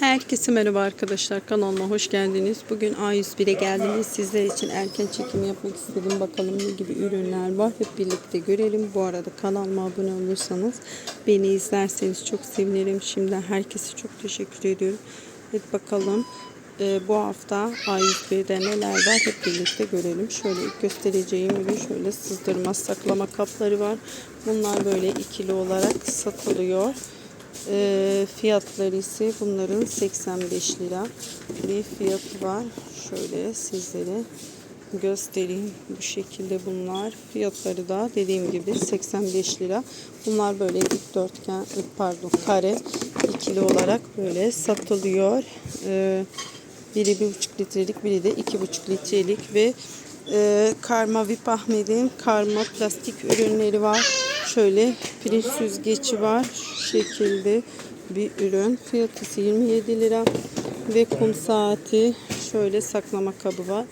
Herkese merhaba arkadaşlar kanalıma hoş geldiniz. Bugün A101'e geldiniz. Sizler için erken çekim yapmak istedim. Bakalım ne gibi ürünler var. Hep birlikte görelim. Bu arada kanalıma abone olursanız beni izlerseniz çok sevinirim. Şimdiden herkese çok teşekkür ediyorum. Hep bakalım e, bu hafta A101'de neler var hep birlikte görelim. Şöyle göstereceğim ürün şöyle sızdırma saklama kapları var. Bunlar böyle ikili olarak satılıyor. E, fiyatları ise bunların 85 lira bir fiyatı var. Şöyle sizlere göstereyim. Bu şekilde bunlar. Fiyatları da dediğim gibi 85 lira. Bunlar böyle dikdörtgen pardon kare ikili olarak böyle satılıyor. E, biri 1,5 litrelik biri de 2,5 litrelik ve e, karma Vip Ahmet'in karma plastik ürünleri var. Şöyle pirinç süzgeci var. Şu şekilde bir ürün. Fiyatı ise 27 lira. Ve kum saati şöyle saklama kabı var.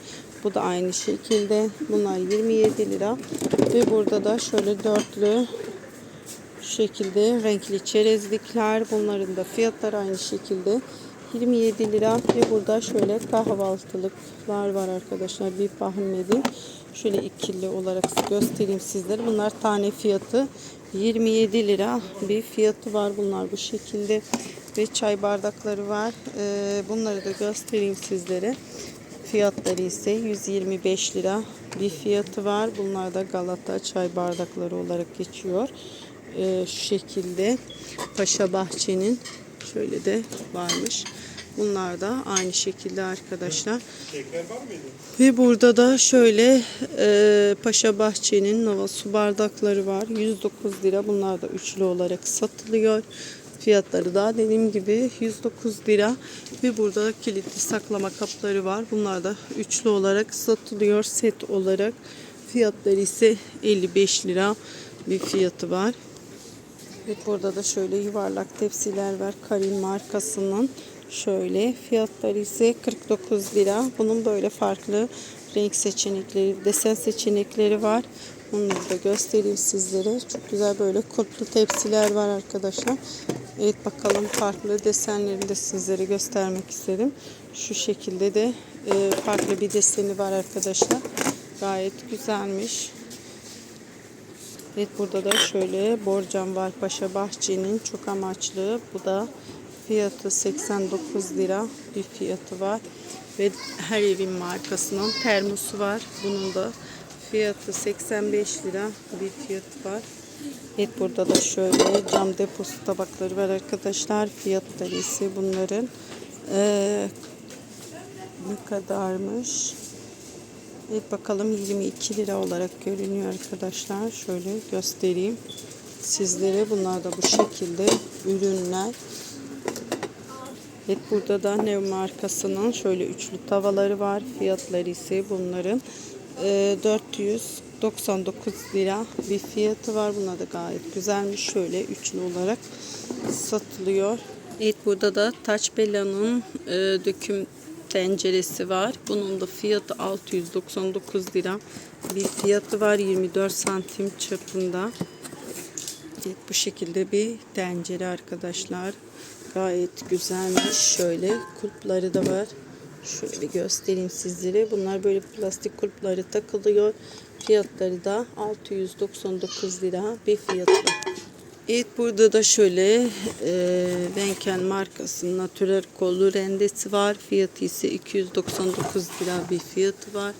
Bu da aynı şekilde. Bunlar 27 lira. Ve burada da şöyle dörtlü şekilde renkli çerezlikler. Bunların da fiyatları aynı şekilde. 27 lira ve burada şöyle kahvaltılıklar var arkadaşlar. Bir Ahmet'in şöyle ikili olarak göstereyim sizlere. Bunlar tane fiyatı 27 lira bir fiyatı var. Bunlar bu şekilde ve çay bardakları var. Ee, bunları da göstereyim sizlere. Fiyatları ise 125 lira bir fiyatı var. Bunlar da Galata çay bardakları olarak geçiyor. Ee, şu şekilde Paşa Bahçe'nin şöyle de varmış. Bunlar da aynı şekilde arkadaşlar. Ve burada da şöyle e, Paşa Bahçe'nin Nova su bardakları var. 109 lira. Bunlar da üçlü olarak satılıyor. Fiyatları da dediğim gibi 109 lira. Ve burada kilitli saklama kapları var. Bunlar da üçlü olarak satılıyor set olarak. Fiyatları ise 55 lira bir fiyatı var. Ve burada da şöyle yuvarlak tepsiler var. Karin markasının. Şöyle fiyatları ise 49 lira. Bunun böyle farklı renk seçenekleri, desen seçenekleri var. Onları da göstereyim sizlere. Çok güzel böyle kulplu tepsiler var arkadaşlar. Evet bakalım farklı desenleri de sizlere göstermek istedim. Şu şekilde de e, farklı bir deseni var arkadaşlar. Gayet güzelmiş. Evet burada da şöyle borcam var Paşa Bahçe'nin çok amaçlı. Bu da fiyatı 89 lira bir fiyatı var. Ve her evin markasının termosu var. Bunun da fiyatı 85 lira bir fiyatı var. Evet burada da şöyle cam deposu tabakları var arkadaşlar. Fiyatları ise bunların ee, ne kadarmış? Evet bakalım 22 lira olarak görünüyor arkadaşlar. Şöyle göstereyim sizlere. Bunlar da bu şekilde ürünler. Evet burada da Nev markasının şöyle üçlü tavaları var. Fiyatları ise bunların e, 499 lira bir fiyatı var. Bunlar da gayet güzelmiş. Şöyle üçlü olarak satılıyor. Evet burada da Taç Bella'nın e, döküm tenceresi var. Bunun da fiyatı 699 lira. Bir fiyatı var 24 santim çapında. Evet, bu şekilde bir tencere arkadaşlar. Gayet güzelmiş. Şöyle kulpları da var. Şöyle göstereyim sizlere. Bunlar böyle plastik kulpları takılıyor. Fiyatları da 699 lira bir fiyatı. Evet burada da şöyle e, Venken markasının natürel kollu rendesi var. Fiyatı ise 299 lira bir fiyatı var.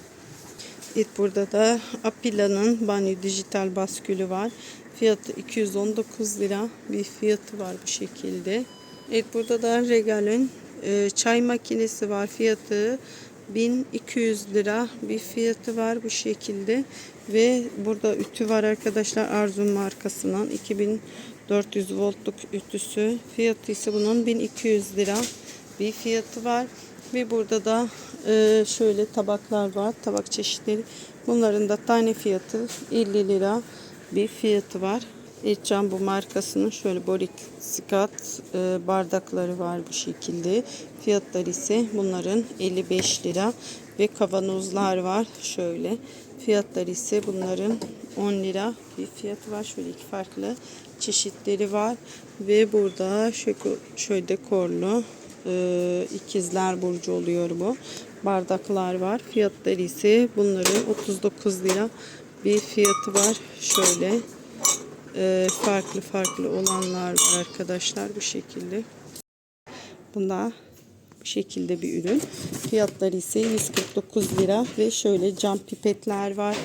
Evet burada da Apila'nın banyo dijital baskülü var. Fiyatı 219 lira bir fiyatı var bu şekilde. Evet burada da Regal'in e, çay makinesi var. Fiyatı 1200 lira bir fiyatı var bu şekilde. Ve burada ütü var arkadaşlar Arzu markasının 2400 voltluk ütüsü. Fiyatı ise bunun 1200 lira bir fiyatı var. Ve burada da e, şöyle tabaklar var. Tabak çeşitleri. Bunların da tane fiyatı 50 lira bir fiyatı var. İlçam bu markasının şöyle borik skat e, bardakları var bu şekilde. Fiyatları ise bunların 55 lira ve kavanozlar var şöyle. Fiyatları ise bunların 10 lira bir fiyatı var. Şöyle iki farklı çeşitleri var ve burada şöyle, dekorlu Ee, ikizler burcu oluyor bu. Bardaklar var. Fiyatları ise bunların 39 lira bir fiyatı var. Şöyle e, farklı farklı olanlar var arkadaşlar bu şekilde. Bunda bu şekilde bir ürün. Fiyatları ise 149 lira ve şöyle cam pipetler var.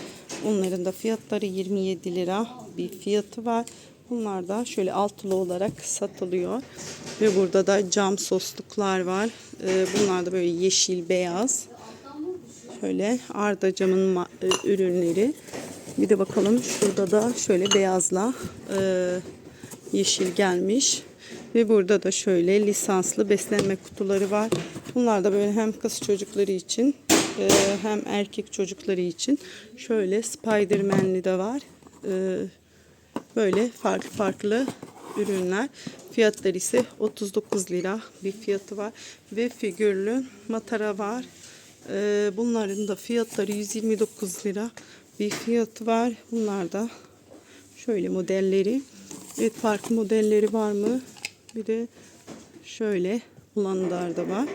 Onların da fiyatları 27 lira bir fiyatı var. Bunlar da şöyle altılı olarak satılıyor. Ve burada da cam sosluklar var. Ee, bunlar da böyle yeşil, beyaz. Şöyle Arda camın e, ürünleri. Bir de bakalım şurada da şöyle beyazla e, yeşil gelmiş. Ve burada da şöyle lisanslı beslenme kutuları var. Bunlar da böyle hem kız çocukları için e, hem erkek çocukları için. Şöyle Spiderman'li de var. E, böyle farklı farklı ürünler. Fiyatları ise 39 lira bir fiyatı var. Ve figürlü matara var. E, bunların da fiyatları 129 lira bir fiyatı var. Bunlar da şöyle modelleri. Evet farklı modelleri var mı? Bir de şöyle olanlar da var.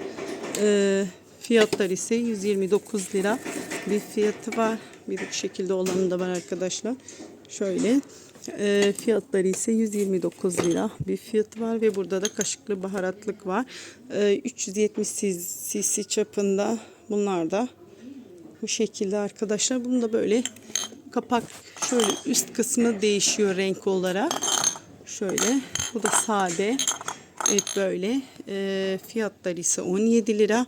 Ee, fiyatlar ise 129 lira bir fiyatı var. Bir bu şekilde olanı da var arkadaşlar. Şöyle ee, fiyatları ise 129 lira bir fiyatı var ve burada da kaşıklı baharatlık var. Ee, 370 cc çapında bunlar da bu şekilde arkadaşlar. Bunu da böyle kapak şöyle üst kısmı değişiyor renk olarak. Şöyle bu da sade. Evet böyle. E, fiyatları ise 17 lira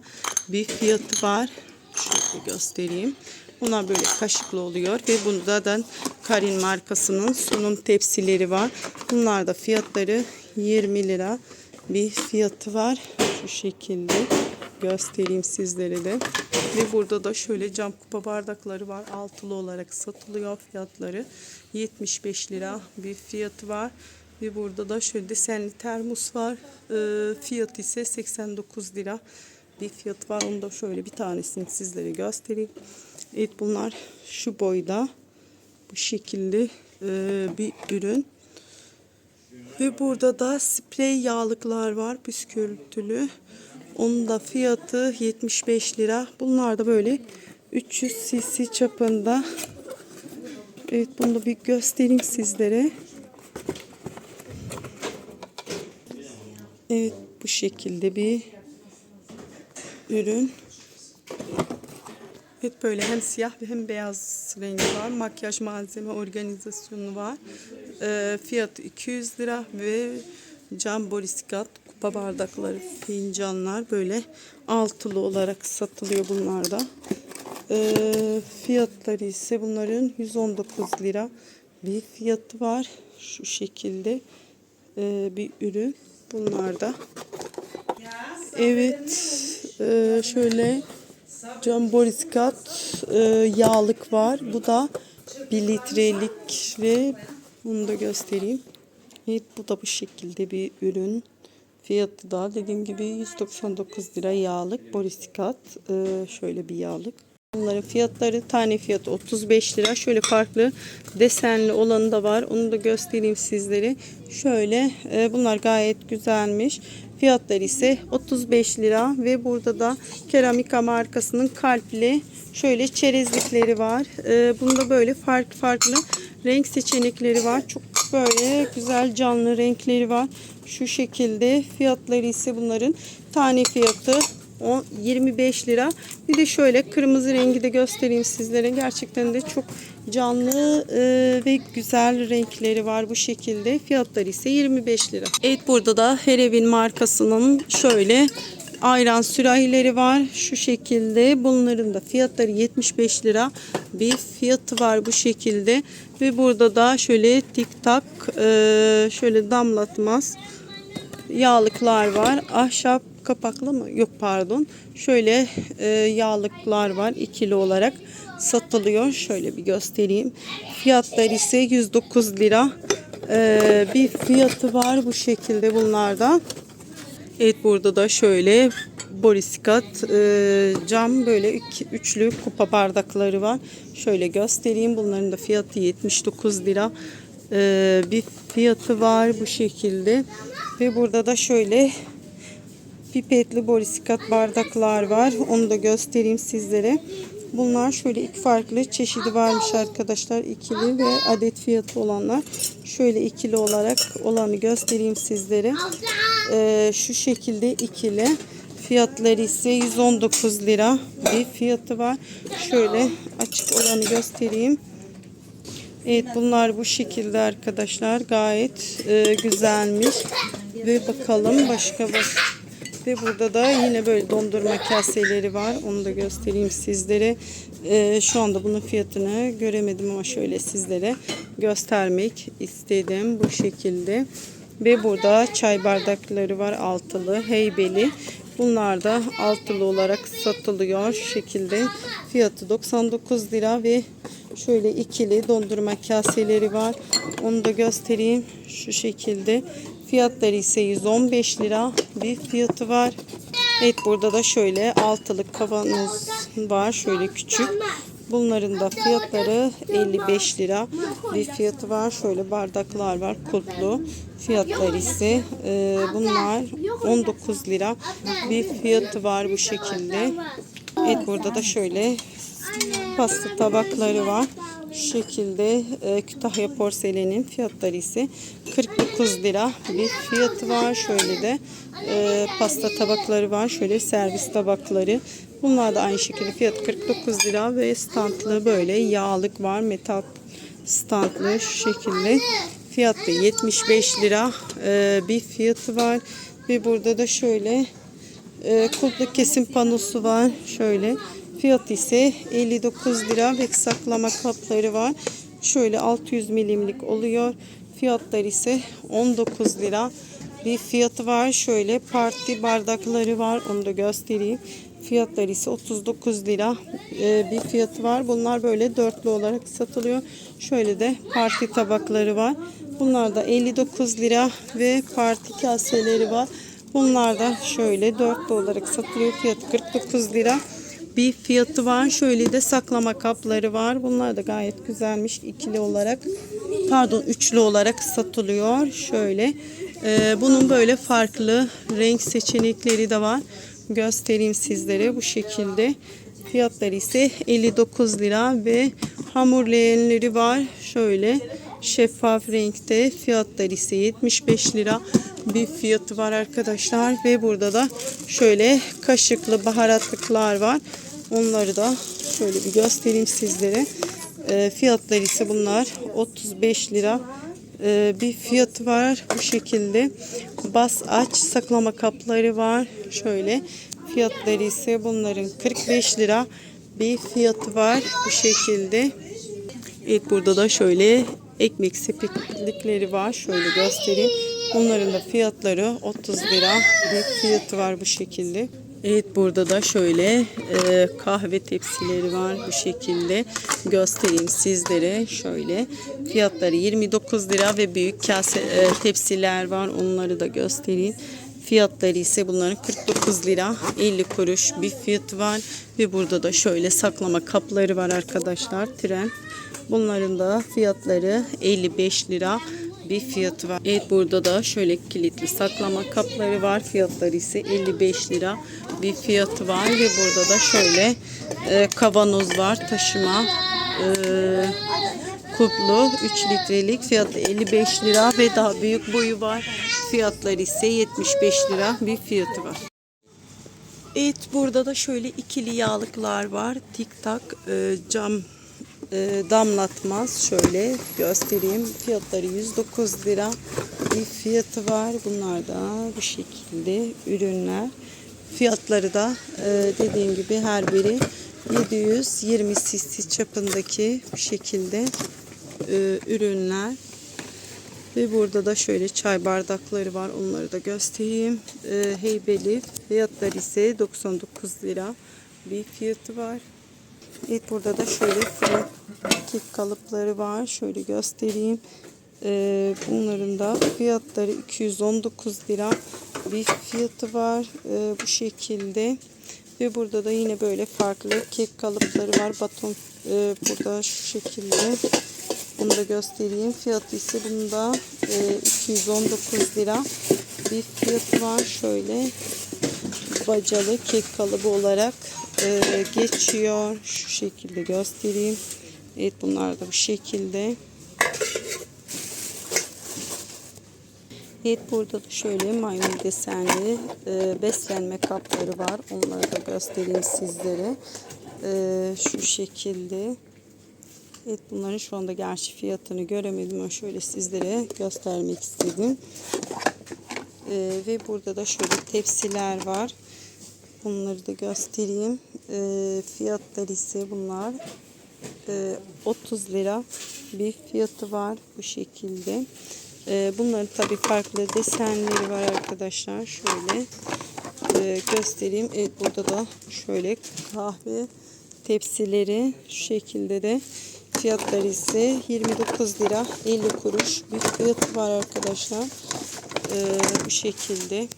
bir fiyatı var. Şöyle göstereyim. Bunlar böyle kaşıklı oluyor ve bunda da Karin markasının sunum tepsileri var. Bunlar da fiyatları 20 lira bir fiyatı var. Şu şekilde göstereyim sizlere de. Ve burada da şöyle cam kupa bardakları var. Altılı olarak satılıyor fiyatları. 75 lira bir fiyatı var. Ve burada da şöyle desenli termos var. Ee, fiyatı ise 89 lira bir fiyatı var. Onu da şöyle bir tanesini sizlere göstereyim. Evet bunlar şu boyda. Bu şekilde e, bir ürün. Ve burada da sprey yağlıklar var püskürtülü. Onun da fiyatı 75 lira. Bunlar da böyle 300 cc çapında. Evet bunu da bir göstereyim sizlere. Evet bu şekilde bir ürün. Evet böyle hem siyah ve hem beyaz rengi var. Makyaj malzeme organizasyonu var. Ee, fiyatı 200 lira ve cam borisikat kupa bardakları, fincanlar böyle altılı olarak satılıyor bunlar da. Ee, fiyatları ise bunların 119 lira bir fiyatı var. Şu şekilde ee, bir ürün. Bunlar da. Evet. ee, şöyle cam borisikat e, yağlık var. Bu da 1 litrelik ve bunu da göstereyim. Evet bu da bu şekilde bir ürün. Fiyatı da dediğim gibi 199 lira yağlık borisikat. Ee, şöyle bir yağlık. Bunların fiyatları tane fiyatı 35 lira. Şöyle farklı desenli olanı da var. Onu da göstereyim sizlere. Şöyle e, bunlar gayet güzelmiş. Fiyatları ise 35 lira ve burada da Keramika markasının kalpli şöyle çerezlikleri var. E, bunda böyle farklı farklı renk seçenekleri var. Çok böyle güzel canlı renkleri var. Şu şekilde fiyatları ise bunların tane fiyatı 10, 25 lira. Bir de şöyle kırmızı rengi de göstereyim sizlere. Gerçekten de çok canlı e, ve güzel renkleri var bu şekilde. Fiyatları ise 25 lira. Evet burada da her evin markasının şöyle ayran sürahileri var. Şu şekilde. Bunların da fiyatları 75 lira. Bir fiyatı var bu şekilde. Ve burada da şöyle tik tak e, şöyle damlatmaz yağlıklar var. Ahşap kapaklı mı? Yok pardon. Şöyle e, yağlıklar var ikili olarak satılıyor. Şöyle bir göstereyim. Fiyatları ise 109 lira. E, bir fiyatı var bu şekilde bunlardan. Evet burada da şöyle borisikat e, cam böyle iki, üçlü kupa bardakları var. Şöyle göstereyim. Bunların da fiyatı 79 lira. E, bir fiyatı var bu şekilde. Ve burada da şöyle pipetli borisikat bardaklar var. Onu da göstereyim sizlere. Bunlar şöyle iki farklı çeşidi varmış arkadaşlar. İkili ve adet fiyatı olanlar. Şöyle ikili olarak olanı göstereyim sizlere. Ee, şu şekilde ikili. Fiyatları ise 119 lira bir fiyatı var. Şöyle açık olanı göstereyim. Evet bunlar bu şekilde arkadaşlar. Gayet e, güzelmiş. Ve bakalım başka bak. Ve burada da yine böyle dondurma kaseleri var. Onu da göstereyim sizlere. E, şu anda bunun fiyatını göremedim ama şöyle sizlere göstermek istedim. Bu şekilde. Ve burada çay bardakları var altılı, heybeli. Bunlar da altılı olarak satılıyor şekilde. Fiyatı 99 lira ve şöyle ikili dondurma kaseleri var. Onu da göstereyim şu şekilde. Fiyatları ise 115 lira bir fiyatı var. Evet burada da şöyle altılık kavanoz var. Şöyle küçük. Bunların da fiyatları 55 lira bir fiyatı var. Şöyle bardaklar var kulplu. Fiyatları ise e, bunlar 19 lira bir fiyatı var bu şekilde. Evet burada da şöyle pasta tabakları var. Şu şekilde e, Kütahya porselenin fiyatları ise 49 lira bir fiyatı var. Şöyle de e, pasta tabakları var. Şöyle servis tabakları. Bunlar da aynı şekilde fiyat 49 lira ve standlı böyle yağlık var. Metal standlı şu şekilde. Fiyatı 75 lira e, bir fiyatı var. Ve burada da şöyle e, kulpluk kesim panosu var. Şöyle. Fiyat ise 59 lira ve saklama kapları var. Şöyle 600 milimlik oluyor. Fiyatlar ise 19 lira bir fiyatı var. Şöyle parti bardakları var. Onu da göstereyim. Fiyatları ise 39 lira e, bir fiyatı var. Bunlar böyle dörtlü olarak satılıyor. Şöyle de parti tabakları var. Bunlar da 59 lira ve parti kaseleri var. Bunlar da şöyle dörtlü olarak satılıyor. Fiyatı 49 lira bir fiyatı var. Şöyle de saklama kapları var. Bunlar da gayet güzelmiş. ikili olarak pardon üçlü olarak satılıyor. Şöyle Ee, bunun böyle farklı renk seçenekleri de var. Göstereyim sizlere bu şekilde. Fiyatları ise 59 lira ve hamur leğenleri var. Şöyle şeffaf renkte fiyatları ise 75 lira bir fiyatı var arkadaşlar. Ve burada da şöyle kaşıklı baharatlıklar var. Onları da şöyle bir göstereyim sizlere. E, fiyatları ise bunlar 35 lira. E, bir fiyatı var bu şekilde. Bas aç saklama kapları var. Şöyle fiyatları ise bunların 45 lira bir fiyatı var bu şekilde. Evet burada da şöyle ekmek sepetlikleri var. Şöyle göstereyim. Bunların da fiyatları 30 lira. Bir fiyatı var bu şekilde. Evet burada da şöyle e, kahve tepsileri var bu şekilde. Göstereyim sizlere. Şöyle fiyatları 29 lira ve büyük kase e, tepsiler var. Onları da göstereyim. Fiyatları ise bunların 49 lira 50 kuruş bir fiyatı var. Ve burada da şöyle saklama kapları var arkadaşlar tren. Bunların da fiyatları 55 lira bir fiyatı var. Evet burada da şöyle kilitli saklama kapları var. Fiyatları ise 55 lira bir fiyatı var. Ve burada da şöyle e, kavanoz var taşıma. E, kuplu 3 litrelik fiyatı 55 lira ve daha büyük boyu var. Fiyatları ise 75 lira bir fiyatı var. Evet burada da şöyle ikili yağlıklar var. Tik tak e, cam damlatmaz. Şöyle göstereyim. Fiyatları 109 lira bir fiyatı var. Bunlar da bu şekilde ürünler. Fiyatları da e, dediğim gibi her biri 720 cc çapındaki bu şekilde e, ürünler. Ve burada da şöyle çay bardakları var. Onları da göstereyim. E, heybeli. Fiyatları ise 99 lira bir fiyatı var. Evet burada da şöyle fırın kek kalıpları var. Şöyle göstereyim. Ee, bunların da fiyatları 219 lira bir fiyatı var. Ee, bu şekilde. Ve burada da yine böyle farklı kek kalıpları var. Baton e, burada şu şekilde. Bunu da göstereyim. Fiyatı ise bunda e, 219 lira bir fiyatı var. Şöyle bacalı kek kalıbı olarak e, geçiyor. Şu şekilde göstereyim. Evet bunlar da bu şekilde. Evet burada da şöyle maymun desenli e, beslenme kapları var. Onları da göstereyim sizlere. E, şu şekilde. Evet bunların şu anda gerçi fiyatını göremedim ama şöyle sizlere göstermek istedim. E, ve burada da şöyle tepsiler var. Bunları da göstereyim. E, fiyatlar ise bunlar e, 30 lira bir fiyatı var bu şekilde. E, bunların tabi farklı desenleri var arkadaşlar. Şöyle e, göstereyim. Evet burada da şöyle kahve tepsileri şu şekilde de fiyatları ise 29 lira 50 kuruş bir fiyatı var arkadaşlar. E, bu şekilde.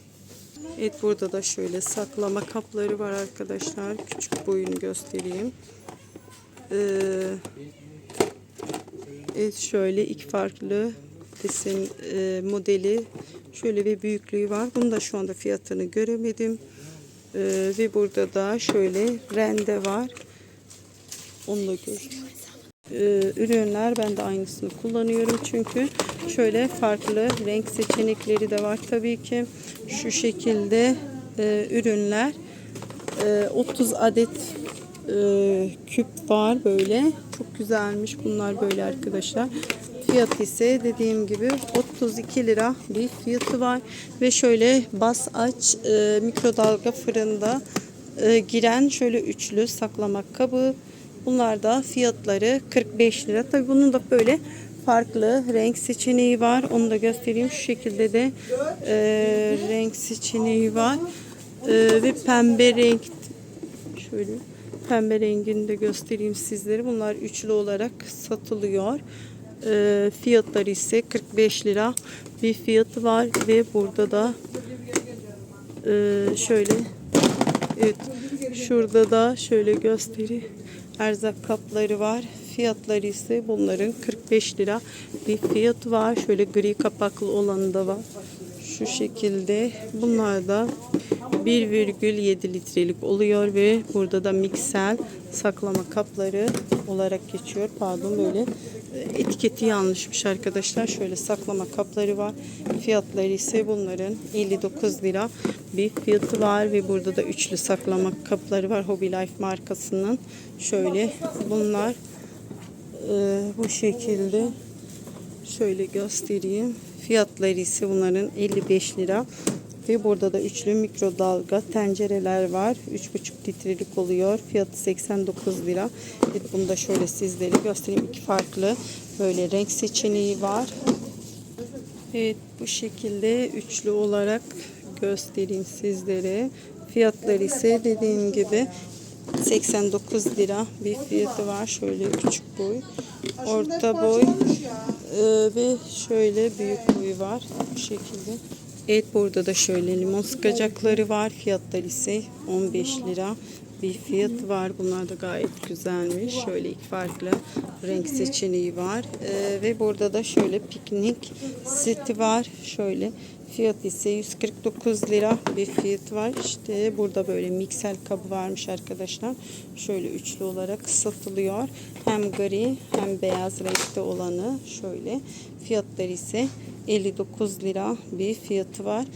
Evet burada da şöyle saklama kapları var arkadaşlar. Küçük boyunu göstereyim. Ee, evet şöyle iki farklı desen e, modeli şöyle bir büyüklüğü var. Bunu da şu anda fiyatını göremedim. Ee, ve burada da şöyle rende var. Onu da gör. Ee, ürünler ben de aynısını kullanıyorum çünkü şöyle farklı renk seçenekleri de var tabii ki şu şekilde e, ürünler. E, 30 adet e, küp var böyle. Çok güzelmiş bunlar böyle arkadaşlar. Fiyat ise dediğim gibi 32 lira bir fiyatı var. Ve şöyle bas aç e, mikrodalga fırında e, giren şöyle üçlü saklama kabı. Bunlar da fiyatları 45 lira. Tabi bunun da böyle farklı renk seçeneği var. Onu da göstereyim. Şu şekilde de e, renk seçeneği var. E, ve pembe renk şöyle pembe rengini de göstereyim sizlere. Bunlar üçlü olarak satılıyor. E, fiyatları ise 45 lira bir fiyatı var. Ve burada da e, şöyle evet şurada da şöyle gösteri erzak kapları var fiyatları ise bunların 45 lira bir fiyatı var şöyle gri kapaklı olanı da var şu şekilde bunlar da 1,7 litrelik oluyor ve burada da miksel saklama kapları olarak geçiyor. Pardon böyle e, etiketi yanlışmış arkadaşlar. Şöyle saklama kapları var. Fiyatları ise bunların 59 lira bir fiyatı var ve burada da üçlü saklama kapları var. Hobby Life markasının. Şöyle bunlar e, bu şekilde şöyle göstereyim. Fiyatları ise bunların 55 lira. Ve burada da üçlü mikrodalga tencereler var. 3,5 litrelik oluyor. Fiyatı 89 lira. Evet, bunu da şöyle sizlere göstereyim. İki farklı böyle renk seçeneği var. Evet bu şekilde üçlü olarak göstereyim sizlere. Fiyatları ise dediğim gibi 89 lira bir fiyatı var. Şöyle küçük boy, orta boy e, ve şöyle büyük boy var. Bu şekilde. Evet burada da şöyle limon sıkacakları var. Fiyatları ise 15 lira bir fiyat var. Bunlar da gayet güzelmiş. Şöyle iki farklı renk seçeneği var. Ee, ve burada da şöyle piknik seti var. Şöyle fiyat ise 149 lira bir fiyat var. İşte burada böyle miksel kabı varmış arkadaşlar. Şöyle üçlü olarak satılıyor. Hem gri hem beyaz renkte olanı şöyle. Fiyatları ise 59 lira bir fiyatı var.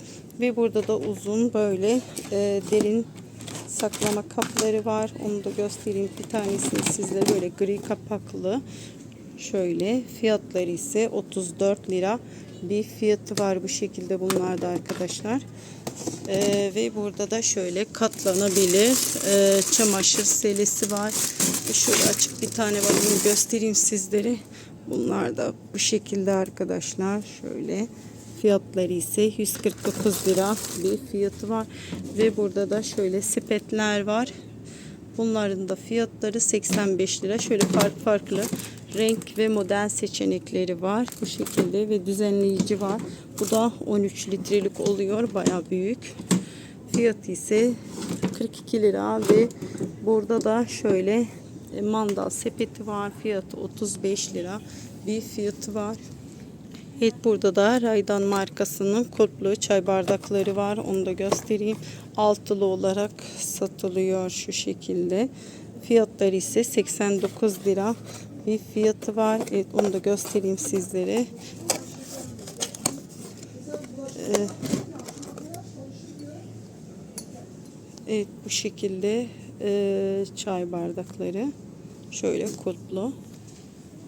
Ve burada da uzun böyle e, derin saklama kapları var. Onu da göstereyim. Bir tanesini sizlere böyle gri kapaklı. Şöyle fiyatları ise 34 lira bir fiyatı var bu şekilde bunlarda arkadaşlar. Ee, ve burada da şöyle katlanabilir e, çamaşır selesi var. Şöyle açık bir tane var. Bunu göstereyim sizlere. Bunlar da bu şekilde arkadaşlar. Şöyle fiyatları ise 149 lira bir fiyatı var. Ve burada da şöyle sepetler var. Bunların da fiyatları 85 lira. Şöyle farklı farklı renk ve model seçenekleri var. Bu şekilde ve düzenleyici var. Bu da 13 litrelik oluyor. Baya büyük. Fiyatı ise 42 lira ve burada da şöyle mandal sepeti var. Fiyatı 35 lira bir fiyatı var. Evet burada da Raydan markasının kulplu çay bardakları var. Onu da göstereyim. Altılı olarak satılıyor şu şekilde. Fiyatları ise 89 lira bir fiyatı var. Evet onu da göstereyim sizlere. Ee, Evet bu şekilde e, çay bardakları. Şöyle kulplu.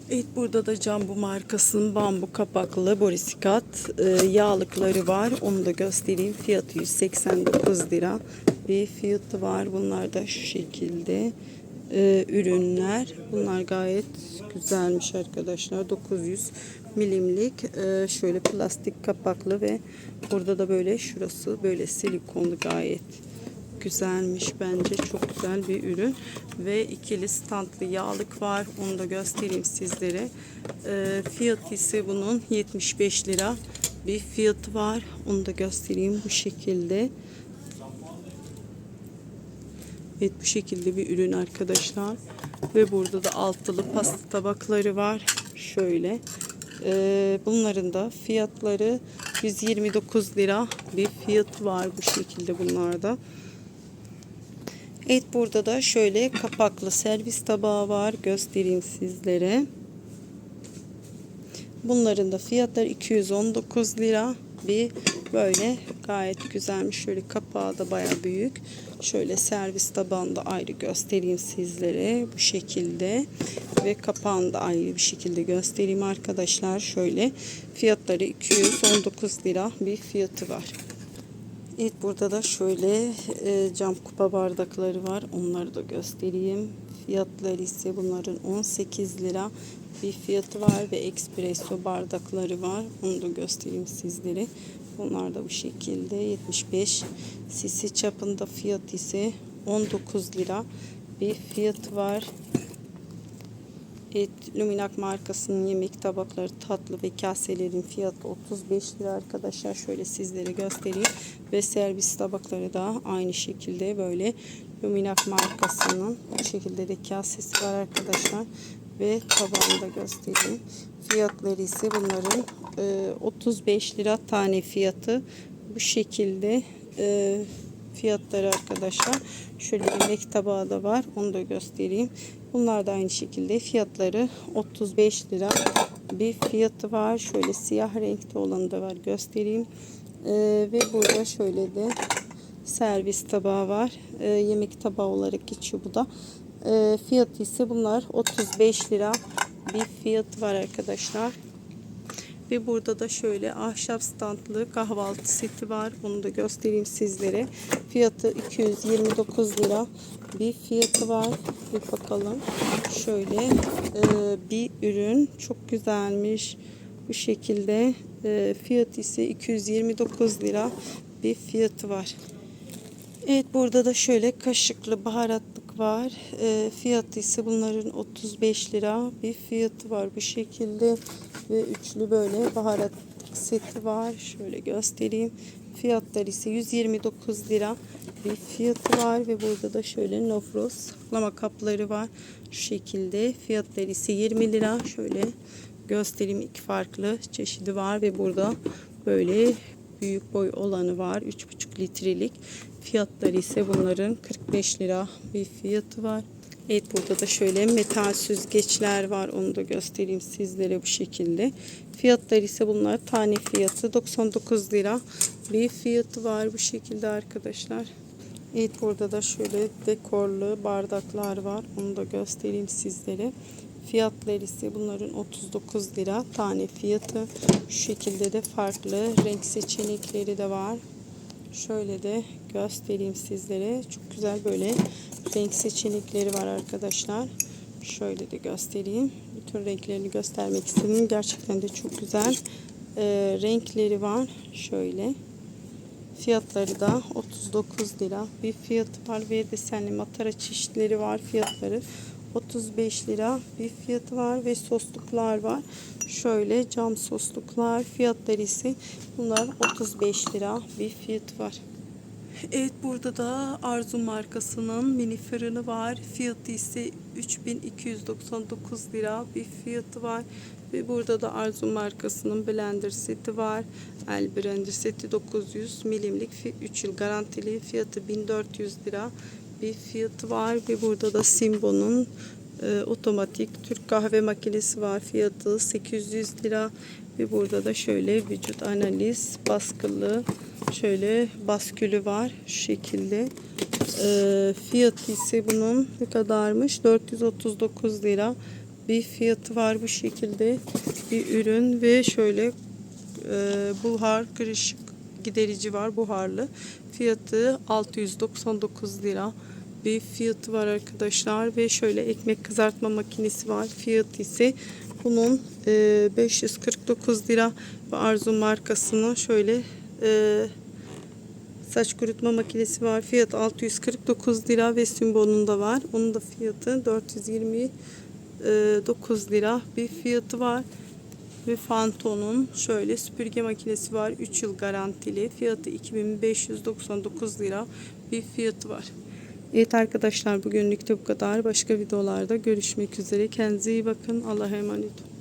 Evet burada da Cambu markasının bambu kapaklı borisikat e, yağlıkları var. Onu da göstereyim. Fiyatı 189 lira bir fiyatı var. Bunlar da şu şekilde e, ürünler. Bunlar gayet güzelmiş arkadaşlar. 900 milimlik e, şöyle plastik kapaklı ve burada da böyle şurası böyle silikonlu gayet güzelmiş bence. Çok güzel bir ürün ve ikili standlı yağlık var. Onu da göstereyim sizlere. E, fiyat ise bunun 75 lira bir fiyatı var. Onu da göstereyim bu şekilde Evet bu şekilde bir ürün arkadaşlar ve burada da altılı pasta tabakları var şöyle ee, bunların da fiyatları 129 lira bir fiyatı var bu şekilde bunlarda. Evet burada da şöyle kapaklı servis tabağı var. Göstereyim sizlere. Bunların da fiyatları 219 lira. Bir böyle gayet güzelmiş. Şöyle kapağı da baya büyük. Şöyle servis tabağını da ayrı göstereyim sizlere. Bu şekilde. Ve kapağını da ayrı bir şekilde göstereyim arkadaşlar. Şöyle fiyatları 219 lira bir fiyatı var. Evet burada da şöyle e, cam kupa bardakları var. Onları da göstereyim. Fiyatları ise bunların 18 lira bir fiyatı var ve espresso bardakları var. Onu da göstereyim sizlere. Bunlar da bu şekilde 75 cc çapında fiyat ise 19 lira bir fiyatı var. Evet, Luminak markasının yemek tabakları tatlı ve kaselerin fiyatı 35 lira arkadaşlar. Şöyle sizlere göstereyim. Ve servis tabakları da aynı şekilde böyle Luminak markasının bu şekilde de kasesi var arkadaşlar. Ve tabağını da göstereyim. Fiyatları ise bunların 35 lira tane fiyatı. Bu şekilde e, fiyatları arkadaşlar. Şöyle yemek tabağı da var. Onu da göstereyim. Bunlar da aynı şekilde fiyatları 35 lira bir fiyatı var. Şöyle siyah renkte olanı da var göstereyim. Ee, ve burada şöyle de servis tabağı var. Ee, yemek tabağı olarak geçiyor bu da. Ee, fiyatı ise bunlar 35 lira bir fiyatı var arkadaşlar. Ve burada da şöyle ahşap standlı kahvaltı seti var. Bunu da göstereyim sizlere. Fiyatı 229 lira bir fiyatı var. Bir bakalım. Şöyle e, bir ürün. Çok güzelmiş. Bu şekilde e, fiyatı ise 229 lira bir fiyatı var. Evet burada da şöyle kaşıklı baharatlık var. E, fiyatı ise bunların 35 lira bir fiyatı var bu şekilde ve üçlü böyle baharat seti var. Şöyle göstereyim. Fiyatları ise 129 lira bir fiyatı var ve burada da şöyle nofros saklama kapları var. Şu şekilde fiyatları ise 20 lira. Şöyle göstereyim iki farklı çeşidi var ve burada böyle büyük boy olanı var. 3,5 litrelik. Fiyatları ise bunların 45 lira bir fiyatı var. Evet burada da şöyle metal süzgeçler var. Onu da göstereyim sizlere bu şekilde. Fiyatları ise bunlar tane fiyatı 99 lira bir fiyatı var bu şekilde arkadaşlar. Evet burada da şöyle dekorlu bardaklar var. Onu da göstereyim sizlere. Fiyatları ise bunların 39 lira tane fiyatı. Şu şekilde de farklı renk seçenekleri de var. Şöyle de göstereyim sizlere. Çok güzel böyle renk seçenekleri var arkadaşlar. Şöyle de göstereyim. Bütün renklerini göstermek istedim. Gerçekten de çok güzel e, renkleri var. Şöyle. Fiyatları da 39 lira. Bir fiyatı var ve desenli matara çeşitleri var. Fiyatları 35 lira bir fiyatı var ve sosluklar var. Şöyle cam sosluklar fiyatları ise bunlar 35 lira bir fiyatı var. Evet burada da Arzu markasının mini fırını var. Fiyatı ise 3299 lira bir fiyatı var. Ve burada da Arzu markasının blender seti var. El blender seti 900 milimlik 3 yıl garantili fiyatı 1400 lira bir fiyatı var. Ve burada da Simbo'nun e, otomatik Türk kahve makinesi var. Fiyatı 800 lira. Ve burada da şöyle vücut analiz baskılı şöyle baskülü var şu şekilde. E, fiyatı ise bunun ne kadarmış? 439 lira bir fiyatı var bu şekilde bir ürün ve şöyle e, buhar kırışık giderici var buharlı. Fiyatı 699 lira bir fiyatı var arkadaşlar ve şöyle ekmek kızartma makinesi var. Fiyatı ise bunun e, 549 lira ve Arzu markasının şöyle e, saç kurutma makinesi var. Fiyat 649 lira ve Symbo'nun da var. Onun da fiyatı 429 lira bir fiyatı var. Ve Fanton'un şöyle süpürge makinesi var. 3 yıl garantili. Fiyatı 2599 lira bir fiyatı var. Evet arkadaşlar bugünlük de bu kadar. Başka videolarda görüşmek üzere. Kendinize iyi bakın. Allah'a emanet olun.